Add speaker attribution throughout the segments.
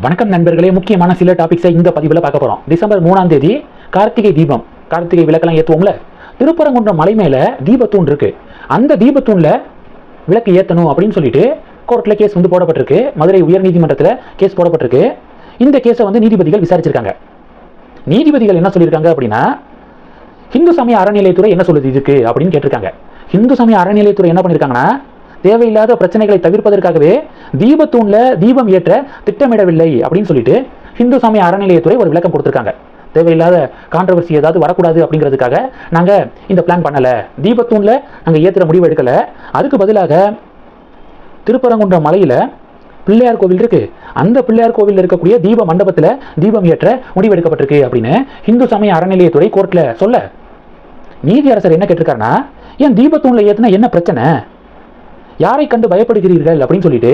Speaker 1: வணக்கம் நண்பர்களே முக்கியமான சில டாபிக்ஸை இந்த பதிவில் பார்க்க போகிறோம் டிசம்பர் மூணாம் தேதி கார்த்திகை தீபம். கார்த்திகை விளக்கெல்லாம் ஏற்றுவோம்ல திருப்பரங்குன்றம் மலை மேலே தீபத்தூண் இருக்கு. அந்த தீபத்தூணில் விளக்கு ஏற்றணும் அப்படின்னு சொல்லிட்டு கோர்ட்டில் கேஸ் வந்து போடப்பட்டிருக்கு. மதுரை உயர்நீதிமன்றத்தில் கேஸ் போடப்பட்டிருக்கு. இந்த கேஸை வந்து நீதிபதிகள் விசாரிச்சிருக்காங்க. நீதிபதிகள் என்ன சொல்லியிருக்காங்க அப்படின்னா ஹிந்து சமய அறநிலையத்துறை என்ன சொல்லுது இதுக்கு? அப்படின்னு கேட்டிருக்காங்க. ஹிந்து சமய அறநிலையத்துறை என்ன பண்ணியிருக்காங்கன்னா தேவையில்லாத பிரச்சனைகளை தவிர்ப்பதற்காகவே தீபத்தூண்ல தீபம் ஏற்ற திட்டமிடவில்லை அப்படின்னு சொல்லிட்டு ஹிந்து சமய அறநிலையத்துறை ஒரு விளக்கம் கொடுத்துருக்காங்க. தேவையில்லாத கான்ட்ரவர்சி ஏதாவது வரக்கூடாது அப்படிங்கிறதுக்காக நாங்கள் இந்த பிளான் பண்ணலை. தீபத்தூண்ல நாங்கள் ஏற்றுற முடிவு எடுக்கலை. அதுக்கு பதிலாக திருப்பரங்குன்றம் மலையில் பிள்ளையார் கோவில் இருக்கு. அந்த பிள்ளையார் கோவிலில் இருக்கக்கூடிய தீப மண்டபத்தில் தீபம் ஏற்ற முடிவெடுக்கப்பட்டிருக்கு அப்படின்னு இந்து சமய அறநிலையத்துறை கோர்ட்டில் சொல்ல. நீதி அரசர் என்ன கேட்டிருக்காருன்னா ஏன் தீபத்தூணில் ஏற்றுனா என்ன பிரச்சனை? யாரை கண்டு பயப்படுகிறீர்கள் அப்படின்னு சொல்லிட்டு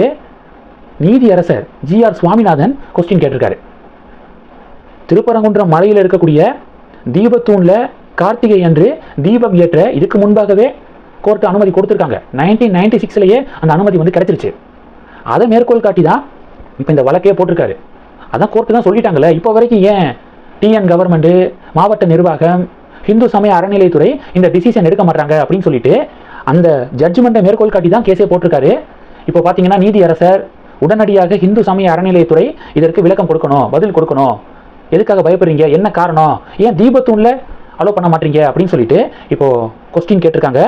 Speaker 1: நீதியரசர் ஜி ஆர் சுவாமிநாதன் கொஸ்டின் கேட்டிருக்காரு. திருப்பரங்குன்றம் மலையில் இருக்கக்கூடிய தீபத்தூணில் கார்த்திகை அன்று தீபம் ஏற்ற இதுக்கு முன்பாகவே கோர்ட்டு அனுமதி கொடுத்துருக்காங்க. நைன்டீன் நைன்டி சிக்ஸ்லேயே அந்த அனுமதி வந்து கிடைச்சிருச்சு. அதை மேற்கோள் காட்டி தான் இப்போ இந்த வழக்கே போட்டிருக்காரு. அதான் கோர்ட்டு தான் சொல்லிட்டாங்கல்ல இப்போ வரைக்கும் ஏன் டிஎன் கவர்மெண்ட்டு மாவட்ட நிர்வாகம் ஹிந்து சமய அறநிலையத்துறை இந்த டிசிஷன் எடுக்க மாட்டாங்க அப்படின்னு சொல்லிட்டு அந்த ஜட்ஜ்மெண்ட்டை மேற்கோள் காட்டி தான் கேஸே போட்டிருக்காரு. இப்போ பார்த்தீங்கன்னா நீதியரசர் உடனடியாக ஹிந்து சமய அறநிலையத்துறை இதற்கு விளக்கம் கொடுக்கணும் பதில் கொடுக்கணும். எதுக்காக பயப்படுறீங்க? என்ன காரணம்? ஏன் தீபத்தூனில் அலோவ் பண்ண மாட்டீங்க? அப்படின்னு சொல்லிட்டு இப்போ கொஸ்டின் கேட்டிருக்காங்க.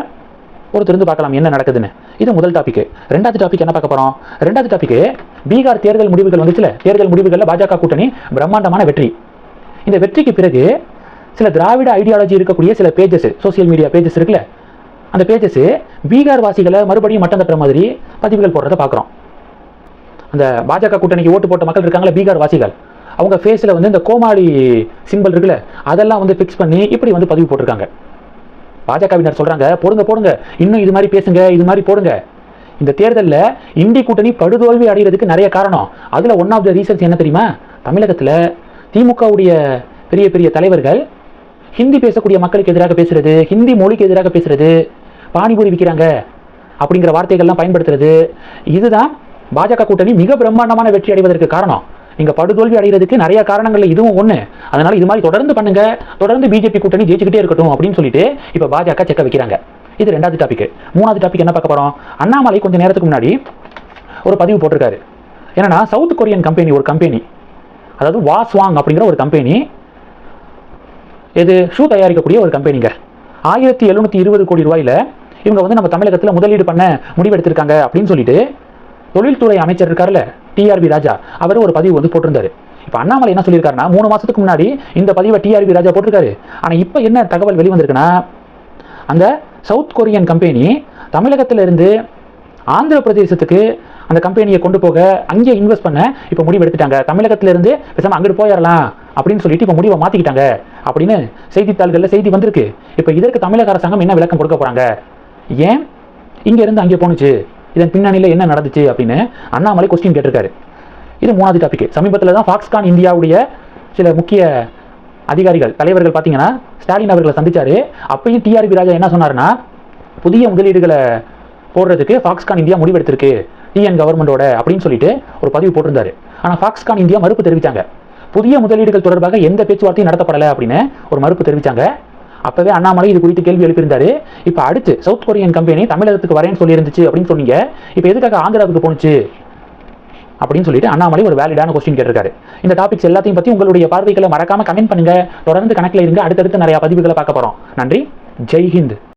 Speaker 1: பொறுத்திருந்து பார்க்கலாம் என்ன நடக்குதுன்னு. இது முதல் டாபிக் ரெண்டாவது டாபிக் என்ன பார்க்க போறோம்? ரெண்டாவது டாபிக் பீகார் தேர்தல் முடிவுகள் வந்துச்சுல? தேர்தல் முடிவுகளில் பாஜக கூட்டணி பிரம்மாண்டமான வெற்றி. இந்த வெற்றிக்கு பிறகு சில திராவிட ஐடியாலஜி இருக்கக்கூடிய சில பேஜஸ் சோசியல் மீடியா பேஜஸ் இருக்குல்ல அந்த பேஜஸ் பீகார் வாசிகளை மறுபடியும் மட்டம் தட்டுற மாதிரி பதிவுகள் போடுறத பார்க்குறோம். அந்த பாஜக கூட்டணிக்கு ஓட்டு போட்ட மக்கள் இருக்காங்களே பீகார் வாசிகள். அவங்க ஃபேஸில் வந்து இந்த கோமாளி சிம்பிள் இருக்குல்ல அதெல்லாம் வந்து ஃபிக்ஸ் பண்ணி இப்படி வந்து பதிவு போட்டிருக்காங்க. பாஜகவினர் சொல்கிறாங்க போடுங்க போடுங்க. இன்னும் இது மாதிரி பேசுங்க இது மாதிரி போடுங்க. இந்த தேர்தலில் இந்தி கூட்டணி படுதோல்வி அடைகிறதுக்கு நிறைய காரணம். அதில் ஒன் ஆஃப் த ரீசன்ஸ் என்ன தெரியுமா? தமிழகத்தில் திமுகவுடைய பெரிய பெரிய தலைவர்கள் ஹிந்தி பேசக்கூடிய மக்களுக்கு எதிராக பேசுறது ஹிந்தி மொழிக்கு எதிராக பேசுறது பானிபூரி விற்கிறாங்க அப்படிங்கிற வார்த்தைகள்லாம் பயன்படுத்துறது. இதுதான் பாஜக கூட்டணி மிக பிரம்மாண்டமான வெற்றி அடைவதற்கு காரணம். நீங்க படுதோல்வி அடைகிறதுக்கு நிறைய காரணங்கள்ல இதுவும் ஒன்று அதனால இது மாதிரி தொடர்ந்து பண்ணுங்க. தொடர்ந்து பிஜேபி கூட்டணி ஜெயிச்சுக்கிட்டே இருக்கட்டும் அப்படின்னு சொல்லிட்டு இப்போ பாஜக செக்க வைக்கிறாங்க. இது ரெண்டாவது டாபிக் மூணாவது டாபிக் என்ன பார்க்க போகிறோம் அண்ணாமலை கொஞ்சம் நேரத்துக்கு முன்னாடி ஒரு பதிவு போட்டிருக்காரு. என்னன்னா சவுத் கொரியன் கம்பெனி ஒரு கம்பெனி அதாவது வாஸ்வாங் அப்படிங்கிற ஒரு கம்பெனி இது ஷூ தயாரிக்கக்கூடிய ஒரு கம்பெனிங்க ஆயிரத்தி எழுநூற்றி இருபது கோடி ரூபாயில இவங்க வந்து நம்ம தமிழகத்தில் முதலீடு பண்ண முடிவெடுத்திருக்காங்க அப்படின்னு சொல்லிட்டு தொழில்துறை அமைச்சர் இருக்காருல்ல டிஆர்பி ராஜா அவர் ஒரு பதிவு வந்து போட்டிருந்தாரு. இப்போ அண்ணாமலை என்ன சொல்லியிருக்காருன்னா மூணு மாதத்துக்கு முன்னாடி இந்த பதிவை டிஆர்பி ராஜா போட்டிருக்காரு. ஆனால் இப்போ என்ன தகவல் வெளிவந்திருக்குன்னா அந்த சவுத் கொரியன் கம்பெனி தமிழகத்துல இருந்து ஆந்திர பிரதேசத்துக்கு அந்த கம்பெனியை கொண்டு போக அங்கே இன்வெஸ்ட் பண்ண இப்போ முடிவு எடுத்துட்டாங்க தமிழகத்திலிருந்து பேசாமல் அங்கிட்டு போயிடலாம் அப்படின்னு சொல்லிட்டு இப்போ முடிவை மாற்றிக்கிட்டாங்க அப்படின்னு செய்தித்தாள்களில் செய்தி வந்திருக்கு. இப்போ இதற்கு தமிழக அரசாங்கம் என்ன விளக்கம் கொடுக்க போகிறாங்க ஏன்? இங்கேருந்து அங்கே போணுச்சு. இதன் பின்னணியில் என்ன நடந்துச்சு அப்படின்னு அண்ணாமலை கொஸ்டின் கேட்டிருக்காரு. இது மூணாவது டாபிக் சமீபத்தில் தான் ஃபாக்ஸ்கான் இந்தியாவுடைய சில முக்கிய அதிகாரிகள் தலைவர்கள் பார்த்தீங்கன்னா ஸ்டாலின் அவர்களை சந்திச்சாரு. அப்பயும் டிஆர்பி ராஜா என்ன சொன்னார்னா புதிய முதலீடுகளை போடுறதுக்கு ஃபாக்ஸ்கான் இந்தியா முடிவெடுத்திருக்கு. டிஎன் கவர்மெண்டோட அப்படின்னு சொல்லிட்டு ஒரு பதிவு போட்டிருந்தாரு. ஆனால் ஃபாக்ஸ்கான் இந்தியா மறுப்பு தெரிவித்தாங்க புதிய முதலீடுகள் தொடர்பாக எந்த பேச்சுவார்த்தையும் நடத்தப்படலை அப்படின்னு ஒரு மறுப்பு தெரிவித்தாங்க அப்பவே அண்ணாமலை இது குறித்து கேள்வி எழுப்பியிருந்தாரு. இப்போ அடுத்து சவுத் கொரியன் கம்பெனி தமிழகத்துக்கு வரேன்னு சொல்லியிருந்துச்சு அப்படின்னு சொன்னீங்க. இப்போ எதுக்காக ஆந்திராவுக்கு போணுச்சு? அப்படின்னு சொல்லிட்டு அண்ணாமலை ஒரு வேலிடான கொஸ்டின் கேட்டிருக்காரு. இந்த டாபிக்ஸ் எல்லாத்தையும் பத்தி உங்களுடைய பார்வைகளை மறக்காம கமெண்ட் பண்ணுங்க. தொடர்ந்து கணக்கில் இருங்க. அடுத்தடுத்து நிறைய பதிவுகளை பார்க்க போறோம். நன்றி. ஜெய்ஹிந்த்